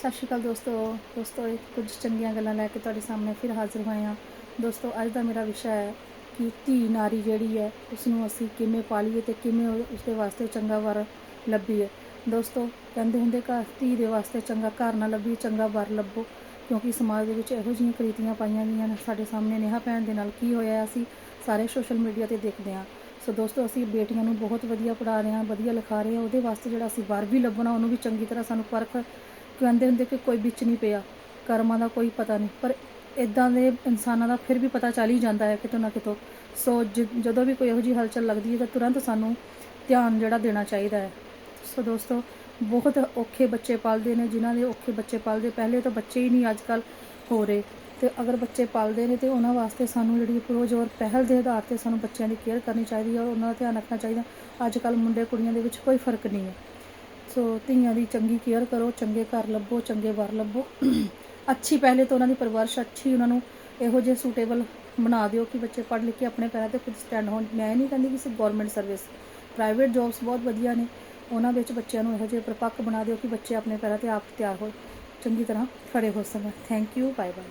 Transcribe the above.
ਸਤਿ ਸ਼੍ਰੀ ਅਕਾਲ ਦੋਸਤੋ। ਦੋਸਤੋ, ਇੱਕ ਕੁਝ ਚੰਗੀਆਂ ਗੱਲਾਂ ਲੈ ਕੇ ਤੁਹਾਡੇ ਸਾਹਮਣੇ ਫਿਰ ਹਾਜ਼ਰ ਹੋਏ ਹਾਂ। ਦੋਸਤੋ, ਅੱਜ ਦਾ ਮੇਰਾ ਵਿਸ਼ਾ ਹੈ ਕਿ ਧੀ ਨਾਰੀ ਜਿਹੜੀ ਹੈ ਉਸ ਨੂੰ ਅਸੀਂ ਕਿਵੇਂ ਪਾਲੀਏ ਤੇ ਕਿਵੇਂ ਉਹ- ਉਸਦੇ ਵਾਸਤੇ ਚੰਗਾ ਵਰ ਲੱਭੀਏ। ਦੋਸਤੋ, ਕਹਿੰਦੇ ਹੁੰਦੇ ਘਰ ਧੀ ਦੇ ਵਾਸਤੇ ਚੰਗਾ ਘਰ ਨਾ ਲੱਭੀ ਚੰਗਾ ਵਰ ਲੱਭੋ। ਕਿਉਂਕਿ ਸਮਾਜ ਦੇ ਵਿੱਚ ਇਹੋ ਜਿਹੀਆਂ ਕ੍ਰੀਤੀਆਂ ਪਾਈਆਂ ਗਈਆਂ ਨੇ। ਸਾਡੇ ਸਾਹਮਣੇ ਨੇਹਾ ਭੈਣ ਦੇ ਨਾਲ ਕੀ ਹੋਇਆ ਅਸੀਂ ਸਾਰੇ ਸੋਸ਼ਲ ਮੀਡੀਆ ਤੇ ਦੇਖਦੇ ਹਾਂ। ਸੋ ਦੋਸਤੋ, ਅਸੀਂ ਬੇਟੀਆਂ ਨੂੰ ਬਹੁਤ ਵਧੀਆ ਪੜ੍ਹਾ ਰਹੇ ਹਾਂ, ਵਧੀਆ ਲਿਖਾ ਰਹੇ ਹਾਂ। ਉਹਦੇ ਵਾਸਤੇ ਜਿਹੜਾ ਅਸੀਂ ਵਰ ਵੀ ਲੱਭਣਾ, ਉਹਨੂੰ ਵੀ ਚੰਗੀ ਤਰ੍ਹਾਂ ਸਾਨੂੰ ਪਰਖ ਕਹਿੰਦੇ ਹੁੰਦੇ ਕਿ ਕੋਈ ਵਿੱਚ ਨਹੀਂ ਪਿਆ, ਕਰਮਾਂ ਦਾ ਕੋਈ ਪਤਾ ਨਹੀਂ। ਪਰ ਇਦਾਂ ਦੇ ਇਨਸਾਨਾਂ ਦਾ ਫਿਰ ਵੀ ਪਤਾ ਚੱਲ ਹੀ ਜਾਂਦਾ ਹੈ ਕਿਤੋਂ ਨਾ ਕਿਤੋਂ। ਸੋ ਜਦੋਂ ਵੀ ਕੋਈ ਇਹੋ ਜਿਹੀ ਹਲਚਲ ਲੱਗਦੀ ਹੈ ਤਾਂ ਤੁਰੰਤ ਸਾਨੂੰ ਧਿਆਨ ਜਿਹੜਾ ਦੇਣਾ ਚਾਹੀਦਾ ਹੈ। ਸੋ ਦੋਸਤੋ, ਬਹੁਤ ਔਖੇ ਬੱਚੇ ਪਾਲਦੇ ਨੇ, ਜਿਨ੍ਹਾਂ ਦੇ ਔਖੇ ਬੱਚੇ ਪਾਲਦੇ ਪਹਿਲੇ ਤਾਂ ਬੱਚੇ ਹੀ ਨਹੀਂ ਅੱਜ ਕੱਲ ਹੋ ਰਹੇ। ਤੇ ਅਗਰ ਬੱਚੇ ਪਾਲਦੇ ਨੇ ਤੇ ਉਹਨਾਂ ਵਾਸਤੇ ਸਾਨੂੰ ਜਿਹੜੀ ਪ੍ਰੋਜ ਔਰ ਪਹਿਲ ਦੇ ਆਧਾਰ ਤੇ ਸਾਨੂੰ ਬੱਚਿਆਂ ਦੀ ਕੇਅਰ ਕਰਨੀ ਚਾਹੀਦੀ ਹੈ ਔਰ ਉਹਨਾਂ ਦਾ ਧਿਆਨ ਰੱਖਣਾ ਚਾਹੀਦਾ। ਅੱਜ ਕੱਲ ਮੁੰਡੇ ਕੁੜੀਆਂ ਦੇ ਵਿੱਚ ਕੋਈ ਫ਼ਰਕ ਨਹੀਂ ਹੈ। ਸੋ ਧੀਆਂ ਦੀ ਚੰਗੀ ਕੇਅਰ ਕਰੋ, ਚੰਗੇ ਘਰ ਲੱਭੋ, ਚੰਗੇ ਵਰ ਲੱਭੋ। ਅੱਛੀ, ਪਹਿਲੇ ਤੋਂ ਉਹਨਾਂ ਦੀ ਪਰਵਰਿਸ਼ ਅੱਛੀ ਉਹਨਾਂ ਨੂੰ ਇਹੋ ਜਿਹੇ ਸੂਟੇਬਲ ਬਣਾ ਦਿਓ ਕਿ ਬੱਚੇ ਪੜ੍ਹ ਲਿਖ ਕੇ ਆਪਣੇ ਪੈਰਾਂ ਤੇ ਖੁਦ ਸਟੈਂਡ ਹੋਣ। ਮੈਂ ਇਹ ਨਹੀਂ ਕਹਿੰਦੀ ਕਿ ਸਿਰਫ ਗਵਰਨਮੈਂਟ ਸਰਵਿਸ ਪ੍ਰਾਈਵੇਟ ਜੌਬਸ ਬਹੁਤ ਵਧੀਆ ਨੇ। ਉਹਨਾਂ ਵਿੱਚ ਬੱਚਿਆਂ ਨੂੰ ਇਹੋ ਜਿਹੇ ਪ੍ਰਪੱਕ ਬਣਾ ਦਿਓ ਕਿ ਬੱਚੇ ਆਪਣੇ ਪੈਰਾਂ ਤੇ ਆਪ ਤਿਆਰ ਹੋ ਚੰਗੀ ਤਰ੍ਹਾਂ ਖੜੇ ਹੋ ਸਕਣ। Thank you bye bye